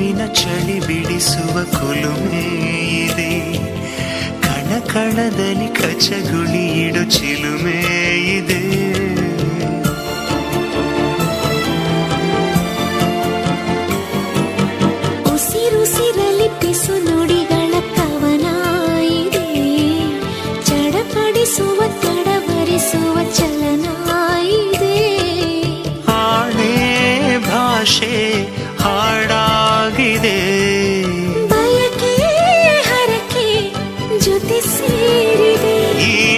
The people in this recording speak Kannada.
ಹೂವಿನ ಚಳಿ ಬಿಡಿಸುವ ಕುಲುಮೆ ಇದೆ. ಕಣ ಕಣದಲ್ಲಿ ಕಚಗುಳಿ ಇಡೋ ಚಿಲುಮೆ ಇದೆ. ಉಸಿರುಸಿರಲಿ ಕವನ ಚಡಪಡಿಸುವ Ти сірі.